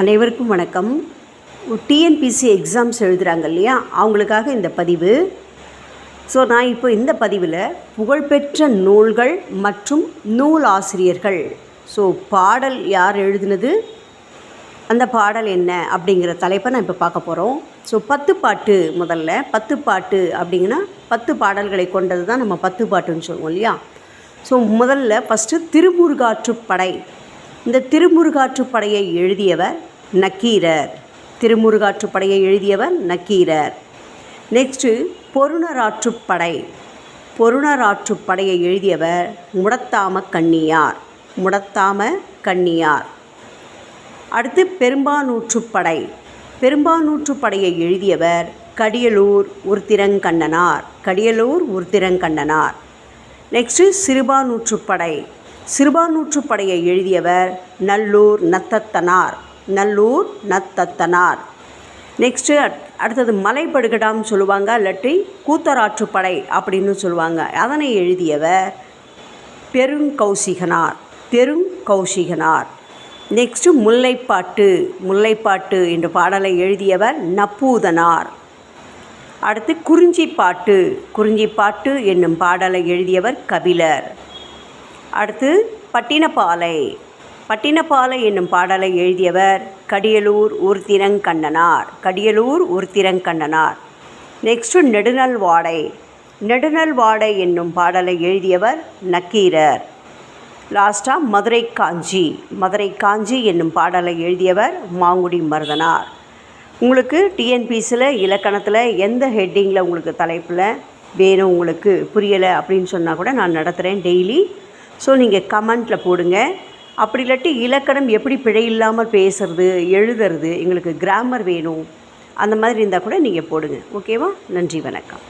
அனைவருக்கும் வணக்கம். TNPSC exams எழுதுகிறாங்க இல்லையா? அவங்களுக்காக இந்த பதிவு. ஸோ நான் இப்போ இந்த பதிவில் புகழ்பெற்ற நூல்கள் மற்றும் நூல் ஆசிரியர்கள். ஸோ பாடல் யார் எழுதினது? அந்த பாடல் என்ன? அப்படிங்கிற தலைப்பை நான் இப்போ பார்க்க போகிறோம் ஸோ பத்து பாட்டு முதல்ல. பத்து பாட்டு அப்படிங்கன்னா பத்து பாடல்களை கொண்டது தான் நம்ம பத்து பாட்டுன்னு சொல்லுவோம் இல்லையா? ஸோ முதல்ல ஃபஸ்ட்டு திருமுருகாற்றுப்படை இந்த திருமுருகாற்றுப்படையை எழுதியவர் நக்கீரர். திருமுருகாற்றுப்படையை எழுதியவர் நக்கீரர். நெக்ஸ்ட்டு பொருணராற்றுப்படை பொருணராற்றுப்படையை எழுதியவர் முடத்தாம கண்ணியார். முடத்தாம கண்ணியார். அடுத்து பெரும்பானூற்றுப்படை பெரும்பானூற்றுப்படையை எழுதியவர் கடியலூர் உருத்திரங்கண்ணனார். கடியலூர் உருத்திரங்கண்ணனார். நெக்ஸ்ட்டு சிறுபானூற்றுப்படை சிறுபானூற்றுப்படையை எழுதியவர் நல்லூர் நத்தத்தனார். நல்லூர் நத்தத்தனார். நெக்ஸ்ட்டு அடுத்தது மலைப்படுகடாம்னு சொல்லுவாங்க இல்லாட்டி கூத்தராற்றுப்படை அப்படின்னு சொல்லுவாங்க. அதனை எழுதியவர் பெருங்கௌசிகனார். பெருங்கௌசிகனார். நெக்ஸ்ட்டு முல்லைப்பாட்டு முல்லைப்பாட்டு என்ற பாடலை எழுதியவர் நப்பூதனார். அடுத்து குறிஞ்சிப்பாட்டு குறிஞ்சிப்பாட்டு என்னும் பாடலை எழுதியவர் கபிலர். அடுத்து பட்டினப்பாலை. பட்டினப்பாலை என்னும் பாடலை எழுதியவர் கடியலூர் ஊர்த்திரங்கண்ணனார் கடியலூர் ஊர்த்திரங்கண்ணனார் நெக்ஸ்ட்டு நெடுநல் வாடை நெடுநல் வாடை என்னும் பாடலை எழுதியவர் நக்கீரர். லாஸ்ட்டாக மதுரை காஞ்சி மதுரை காஞ்சி என்னும் பாடலை எழுதியவர் மாங்குடி மருதனார். உங்களுக்கு டிஎன்பிசியில் இலக்கணத்தில் எந்த ஹெட்டிங்கில் உங்களுக்கு தலைப்பில் வேணும் உங்களுக்கு புரியலை அப்படின்னு சொன்னால் கூட நான் நடத்துகிறேன் டெய்லி. ஸோ நீங்கள் கமெண்ட்டில் போடுங்க. அப்படி இல்லாட்டி இலக்கணம் எப்படி பிழை இல்லாமல் பேசுறது எழுதுறது எங்களுக்கு கிராமர் வேணும் அந்த மாதிரி இருந்தால் கூட நீங்கள் போடுங்க. ஓகேவா நன்றி வணக்கம்.